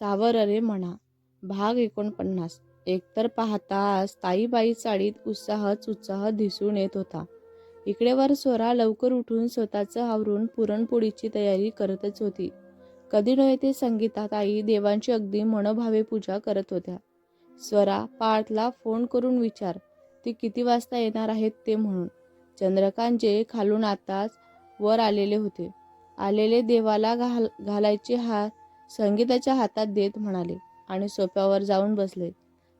सावररे म्हणा. भाग एकोणपन्नास. एकतर पाहताच ताईबाई चाळीत उत्साहच उत्साह दिसून येत होता. इकडे वर स्वरा लवकर उठून स्वतःचं आवरून पुरणपोळीची तयारी करतच होती. कधी नव्हे ते संगीताताई देवांची अगदी मनोभावे पूजा करत होत्या. स्वरा पार्थला फोन करून विचार ती किती वाजता येणार आहेत ते म्हणून. चंद्रकांजे खालून आताच वर आलेले होते. आलेले देवाला घाल घालायचे हात संगीताच्या हातात देत म्हणाले आणि सोफ्यावर जाऊन बसले.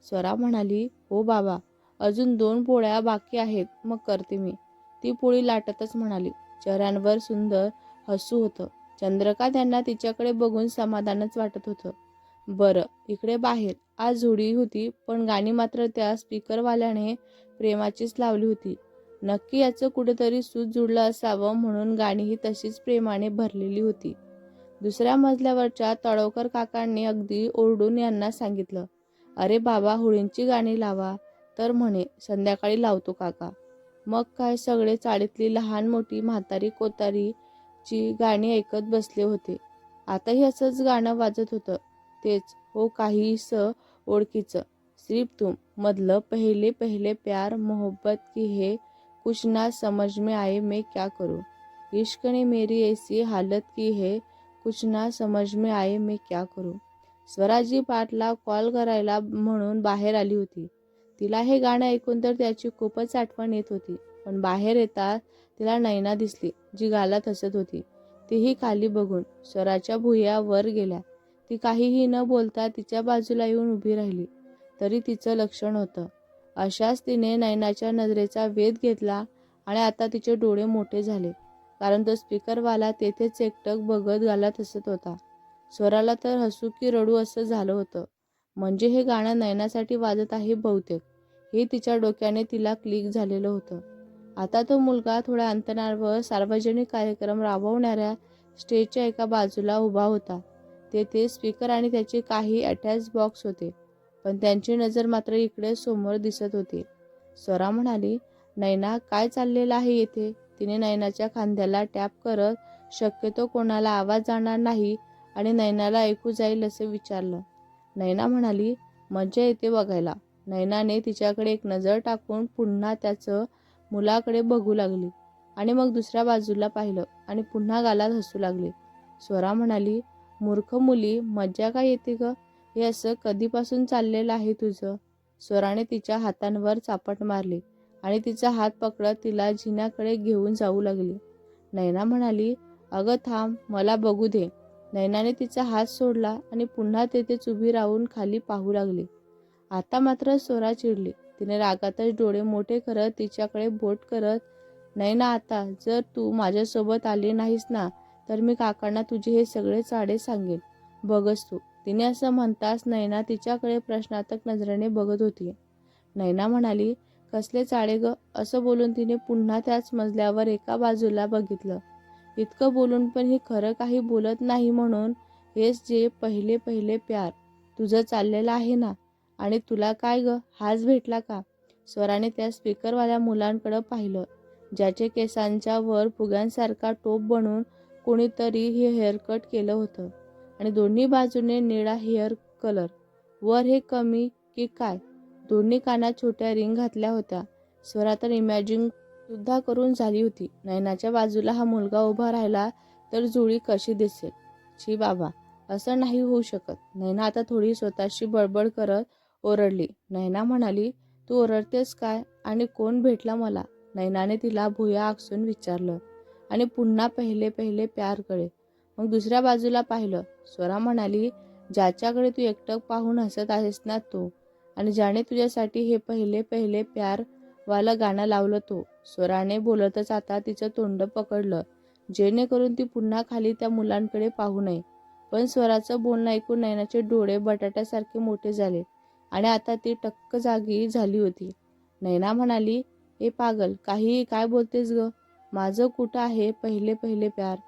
स्वरा म्हणाली हो बाबा अजून दोन पोळ्या बाकी आहेत मग करते मी. ती पोळी लाटतच म्हणाली. चेहऱ्यांवर सुंदर हसू होतं. चंद्रका त्यांना तिच्याकडे बघून समाधानच वाटत होतं. बरं इकडे बाहेर. आज झोडी होती पण गाणी मात्र त्या स्पीकरवाल्याने प्रेमाचीच लावली होती. नक्की याचं कुठेतरी सूत जुळलं असावं म्हणून गाणीही तशीच प्रेमाने भरलेली होती. दुसऱ्या मजल्यावरच्या तळवकर काकांनी अगदी ओरडून यांना सांगितलं अरे बाबा होळींची गाणी लावा. तर म्हणे संध्याकाळी लावतो काका. मग काय सगळे चाळीतली लहान मोठी म्हातारी कोतारीची गाणी ऐकत बसले होते. आताही असंच गाणं वाजत होतं. तेच हो काहीस ओळखीचं. सिर्फ तुम मधलं पहिले पहिले प्यार मोहब्बत की हे कुछ ना समझ में आए मैं क्या करूं? इश्क ने मेरी ऐसी हालत की है कुछ ना समज में आए मी क्या करू? स्वराजी पाटला कॉल करायला म्हणून बाहेर आली होती. तिला हे गाणं ऐकून तर त्याची खूपच आठवण येत होती. पण बाहेर येताच तिला नैना दिसली जी गालात हसत होती. तीही खाली बघून स्वराच्या भुया वर गेल्या. ती काहीही न बोलता तिच्या बाजूला येऊन उभी राहिली. तरी तिचं लक्षण होतं. अशाच तिने नैनाच्या नजरेचा वेध घेतला आणि आता तिचे डोळे मोठे झाले. कारण तो स्पीकरवाला तेथेच एकटक बघत घालत हसत होता. स्वराला तर हसू की रडू असं झालं होतं. म्हणजे हे गाणं नयनासाठी वाजत आहे बहुतेक. हे तिच्या डोक्याने तिला क्लिक झालेलं होतं. आता तो मुलगा थोड्या अंतरावर सार्वजनिक कार्यक्रम राबवणाऱ्या स्टेजच्या एका बाजूला उभा होता. तेथे स्पीकर आणि त्याचे काही अटॅच बॉक्स होते. पण त्यांची नजर मात्र इकडे समोर दिसत होती. स्वरा म्हणाली नैना काय चाललेलं आहे येथे? तिने नैनाच्या खांद्याला टॅप करत शक्यतो कोणाला आवाज जाणार नाही आणि नैनाला ऐकू जाईल असं विचारलं. नैना म्हणाली मज्जा येते बघायला. नैनाने तिच्याकडे एक नजर टाकून पुन्हा त्याचं मुलाकडे बघू लागली आणि मग दुसऱ्या बाजूला पाहिलं आणि पुन्हा गालात हसू लागले. स्वरा म्हणाली मूर्ख मुली मज्जा काय येते ग? हे असं कधीपासून चाललेलं आहे तुझं? स्वराने तिच्या हातांवर चापट मारली. आणि तिचा हात पकडत तिला जिनाकडे घेऊन जाऊ लागली. नैना म्हणाली अगं थांब मला बघू दे. नैनाने तिचा हात सोडला आणि पुन्हा तेथेच उभी राहून खाली पाहू लागली. आता मात्र स्वरा चिडली. तिने रागातच डोळे मोठे करत तिच्याकडे बोट करत नैना आता जर तू माझ्यासोबत आली नाहीस ना तर मी काकांना तुझे हे सगळे चाडे सांगेन. बघच तू. तिने असं म्हणताच नैना तिच्याकडे प्रश्नार्थक नजरेने बघत होती. नैना म्हणाली कसले चाळे ग? असं बोलून तिने पुन्हा त्याच मजल्यावर एका बाजूला बघितलं. इतकं बोलून पण हे खरं काही बोलत नाही म्हणून हेच जे पहिले पहिले प्यार. तुझं चाललेलं आहे ना? आणि तुला काय ग? हाच भेटला का? स्वराने त्या स्पीकरवाल्या मुलांकडं पाहिलं. ज्याचे केसांच्या वर फुग्यांसारखा टोप बनवून कोणीतरी हे हेअरकट केलं होतं. आणि दोन्ही बाजूने निळा हेअर कलर वर हे कमी की काय? दोन्ही कानात छोट्या रिंग घातल्या होत्या. स्वरा तर इमॅजिन सुद्धा करून झाली होती. नयनाच्या बाजूला हा मुलगा उभा राहिला तर जुळी कशी दिसेल? छी बाबा असं नाही होऊ शकत. नैना आता थोडी स्वतःशी बडबड करत ओरडली. नैना म्हणाली तू ओरडतेस काय? आणि कोण भेटला मला? नैनाने तिला भुया आकसून विचारलं. आणि पुन्हा पहिले पहिले प्यार कळे मग दुसऱ्या बाजूला पाहिलं. स्वरा म्हणाली ज्याच्याकडे तू एकटक पाहून हसत आहेस ना तो आणि ज्याने तुझ्यासाठी हे पहिले पहिले प्यार वाला गाणं लावलं तो. स्वराने बोलतच आता तिचं तोंड पकडलं. जेणेकरून ती पुन्हा खाली त्या मुलांकडे पाहू नये. पण स्वराचं बोलणं ऐकून नयनाचे डोळे बटाट्यासारखे मोठे झाले आणि आता ती टक्क जागी झाली होती. नैना म्हणाली ए पागल काहीही काय बोलतेस ग? माझं कुठं आहे पहिले पहिले प्यार?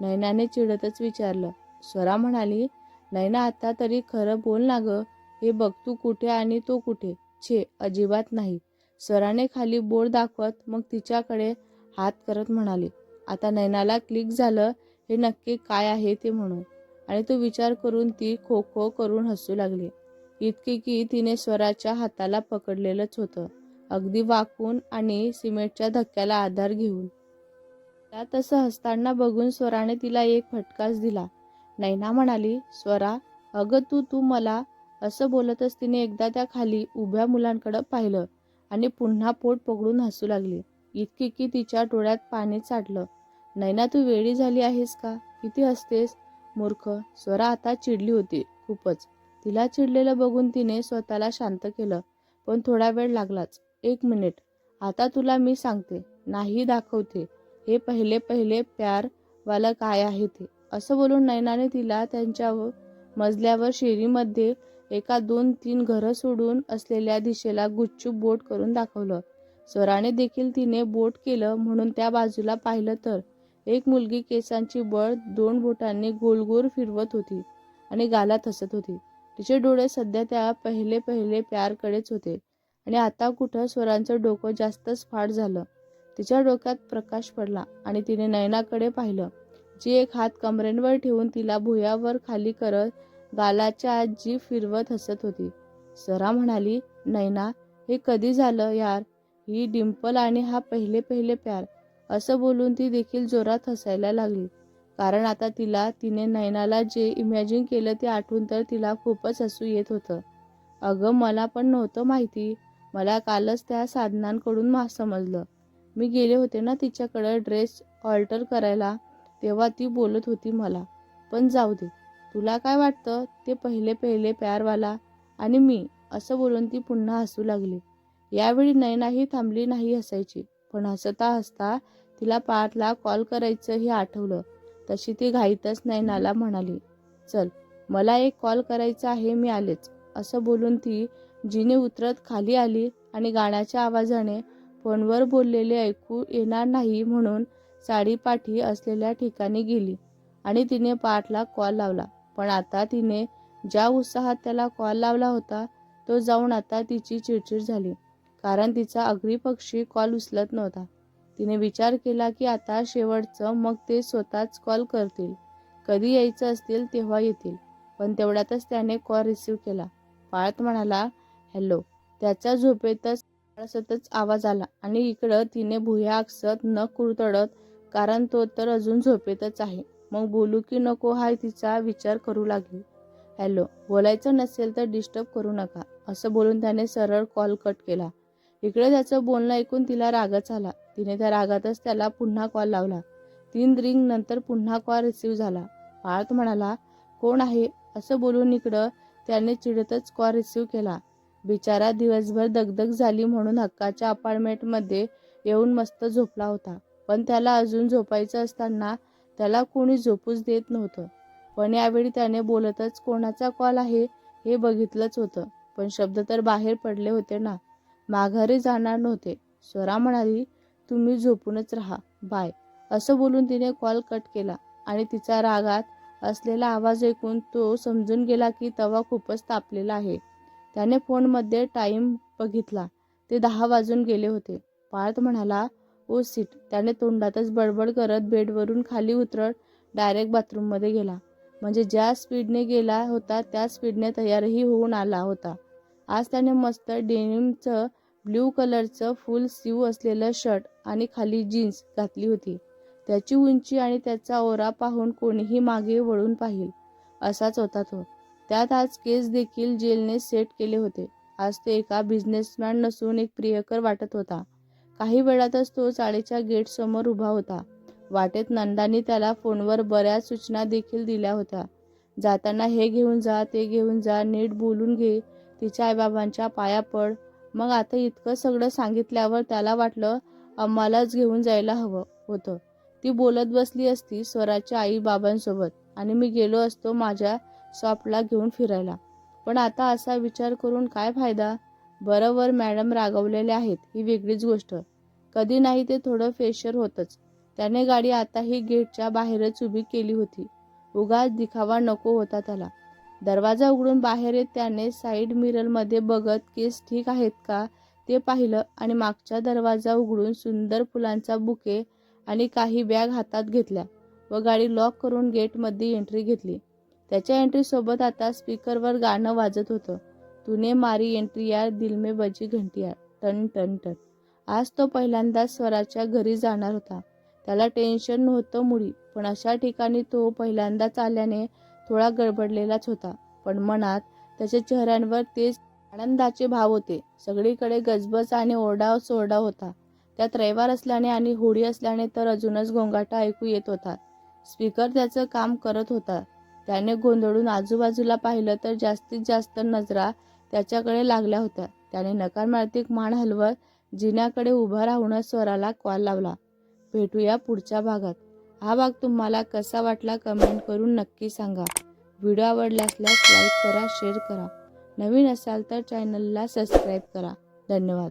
नैनाने चिडतच विचारलं. स्वरा म्हणाली नैना आता तरी खरं बोल ना ग. हे बघ तू कुठे आणि तो कुठे? छे अजिबात नाही. स्वराने खाली बोर्ड दाखवत मग तिच्याकडे हात करत म्हणाले आता नैनाला क्लिक झालं हे नक्की काय आहे ते म्हणून. आणि तो विचार करून ती खो खो करून हसू लागली. इतकी की तिने स्वराच्या हाताला पकडलेलंच होतं. अगदी वाकून आणि सिमेंटच्या धक्क्याला आधार घेऊन. त्या तसं हसताना बघून स्वराने तिला एक फटकाच दिला. नैना म्हणाली स्वरा अगं तू तू मला असं बोलतच तिने एकदा त्या खाली उभ्या मुलांकडं पाहिलं आणि पुन्हा पोट पकडून हसू लागली. इतकी की तिच्या डोळ्यात पाणी चाटलं नैना तू वेळी झाली आहेस का? किती हसतेस? मूर्ख स्वरा आता चिडली होती खूपच. तिला चिडलेलं बघून तिने स्वतःला शांत केलं पण थोडा वेळ लागलाच. एक मिनिट. आता तुला मी सांगते नाही दाखवते. हे पहिले पहिले प्यार वाला काय आहे ते. असं बोलून नैनाने तिला त्यांच्या मजल्यावर शेरीमध्ये एका दोन तीन घरं सोडून असलेल्या दिशेला गुच्चूप बोट करून दाखवलं. स्वराने देखील तिने बोट केलं म्हणून त्या बाजूला पाहिलं तर एक मुलगी केसांची बळ दोन बोटांनी गोल गोल फिरवत होती आणि गालात हसत होती. तिचे डोळे सध्या त्या पहिले पहिले प्यारकडेच होते आणि आता कुठं स्वरांचं डोकं जास्तच फाट झालं. तिच्या डोक्यात प्रकाश पडला आणि तिने नयनाकडे पाहिलं. जी एक हात कमरेंवर ठेवून तिला भुयावर खाली करत गालाच्या आत जी फिरवत हसत होती. सरा म्हणाली नैना हे कधी झालं यार? ही डिंपल आणि हा पहिले पहिले प्यार. असं बोलून ती देखील जोरात हसायला लागली. कारण आता तिला तिने नैनाला जे इमॅजिन केलं ते आठवून तर तिला खूपच हसू येत होतं. अगं मला पण नव्हतं माहिती. मला कालच त्या साधनांकडून मा समजलं. मी गेले होते ना तिच्याकडं ड्रेस ऑल्टर करायला तेव्हा ती बोलत होती मला. पण जाऊ दे. तुला काय वाटतं? ते पहिले पहिले प्यारवाला आणि मी असं बोलून ती पुन्हा हसू लागली. यावेळी नयनाही थांबली नाही हसायची पण हसता हसता तिला पार्थला कॉल करायचं हे आठवलं. तशी ती घाईतच नयनाला म्हणाली चल मला एक कॉल करायचा आहे मी आलेच. असं बोलून ती जिने उतरत खाली आली आणि गाण्याच्या आवाजाने फोनवर बोललेले ऐकू येणार नाही म्हणून साडीपाठी असलेल्या ठिकाणी गेली आणि तिने पाठला कॉल लावला. पण आता तिने ज्या उत्साहात त्याला कॉल लावला होता तो जाऊन आता तिची चिडचिड झाली. कारण तिचा अग्री पक्षी कॉल उचलत नव्हता. तिने विचार केला की आता शेवटचं मग ते स्वतःच कॉल करतील. कधी यायचं असतील तेव्हा येतील. पण तेवढ्यातच त्याने कॉल रिसीव केला. पाळत म्हणाला हॅलो. त्याच्या झोपेतच सतच आवाज आला आणि इकडं तिने भुया आकसत न कुरतडत कारण तो तर अजून झोपेतच आहे. मग बोलू की नको हा तिचा विचार करू लागली. हॅलो बोलायचं नसेल तर डिस्टर्ब करू नका असं बोलून त्याने सरळ कॉल कट केला. इकडे त्याचं बोलणं ऐकून तिला रागच आला. तिने त्या रागातच त्याला पुन्हा कॉल लावला. तीन रिंग नंतर पुन्हा कॉल रिसीव्ह झाला. पार्थ म्हणाला कोण आहे? असं बोलून इकडं त्याने चिडतच कॉल रिसीव्ह केला. बिचारा दिवसभर दगदग झाली म्हणून हक्काच्या अपार्टमेंटमध्ये येऊन मस्त झोपला होता. पण त्याला अजून झोपायचं असताना त्याला कोणी झोपूच देत नव्हतं. पण यावेळी त्याने बोलतच कोणाचा कॉल आहे हे बघितलंच होतं. पण शब्द तर बाहेर पडले होते ना. माघारी जाणार नव्हते. स्वरा म्हणाली तुम्ही झोपूनच राहा. बाय. असं बोलून तिने कॉल कट केला आणि तिचा रागात असलेला आवाज ऐकून तो समजून गेला की तवा खूपच तापलेला आहे. त्याने फोनमध्ये टाईम बघितला. ते दहा वाजून गेले होते. पार्थ म्हणाला ओ सीट त्याने तोंडातच बडबड करत बेडवरून खाली उतरत डायरेक्ट बाथरूममध्ये गेला. म्हणजे ज्या स्पीडने गेला होता त्या स्पीडने तयारही होऊन आला होता. आज त्याने मस्त डेनिमचं ब्ल्यू कलरचं फुल सीव असलेलं शर्ट आणि खाली जीन्स घातली होती. त्याची उंची आणि त्याचा ओरा पाहून कोणीही मागे वळून पाहिल असाच होता तो. त्यात आज केस देखील जेलने सेट केले होते. आज तो एका बिझनेसमॅन नसून एक प्रियकर वाटत होता. काही वेळातच तो चाळीच्या गेटसमोर उभा होता. वाटेत नंदानी त्याला फोनवर बऱ्याच सूचना देखील दिल्या होत्या. जाताना हे घेऊन जा ते घेऊन जा नीट बोलून घे तिच्या आईबाबांच्या पाया पड. मग आता इतकं सगळं सांगितल्यावर त्याला वाटलं आम्हालाच घेऊन जायला हवं होतं. ती बोलत बसली असती स्वराच्या आई बाबांसोबत आणि मी गेलो असतो माझ्या शॉपला घेऊन फिरायला. पण आता असा विचार करून काय फायदा? बरोबर मॅडम रागवलेले आहेत ही वेगळीच गोष्ट. कधी नाही ते थोडं फेशर होतंच. त्याने गाडी आताही गेटच्या बाहेरच उभी केली होती. उगाच दिखावा नको होता त्याला. दरवाजा उघडून बाहेर येत त्याने साईड मिररमध्ये बघत केस ठीक आहेत का? ते पाहिलं आणि मागचा दरवाजा उघडून सुंदर फुलांचा बुके आणि काही बॅग हातात घेतल्या व गाडी लॉक करून गेटमध्ये एंट्री घेतली. त्याच्या एंट्रीसोबत आता स्पीकरवर गाणं वाजत होतं. तूने मारी एंट्री यार दिल में बजी घंटियार टन टन टन. आज तो पहिल्यांदाच स्वराच्या घरी जाणार होता. त्याला टेन्शन नव्हतं मुळी पण अशा ठिकाणी तो पहिल्यांदाच आल्याने थोडा गडबडलेलाच होता. पण मनात त्याच्या चेहऱ्यांवर तेच आनंदाचे भाव होते. सगळीकडे गजबज आणि ओरडा सोरडा होता. त्यात रविवार असल्याने आणि होळी असल्याने तर अजूनच गोंगाटा ऐकू येत होता. स्पीकर त्याचं काम करत होता. त्याने गोंधळून आजूबाजूला पाहिलं तर जास्तीत जास्त नजरा त्याच्याकडे लागल्या होत्या. त्याने नकारमार्थिक मान हलवत जिन्याकडे उभा राहूनच स्वराला कॉल लावला. भेटूया पुढच्या भागात. हा भाग तुम्हाला कसा वाटला कमेंट करून नक्की सांगा. व्हिडिओ आवडला असल्यास लाईक करा शेअर करा. नवीन असाल तर चॅनलला सबस्क्राईब करा. धन्यवाद.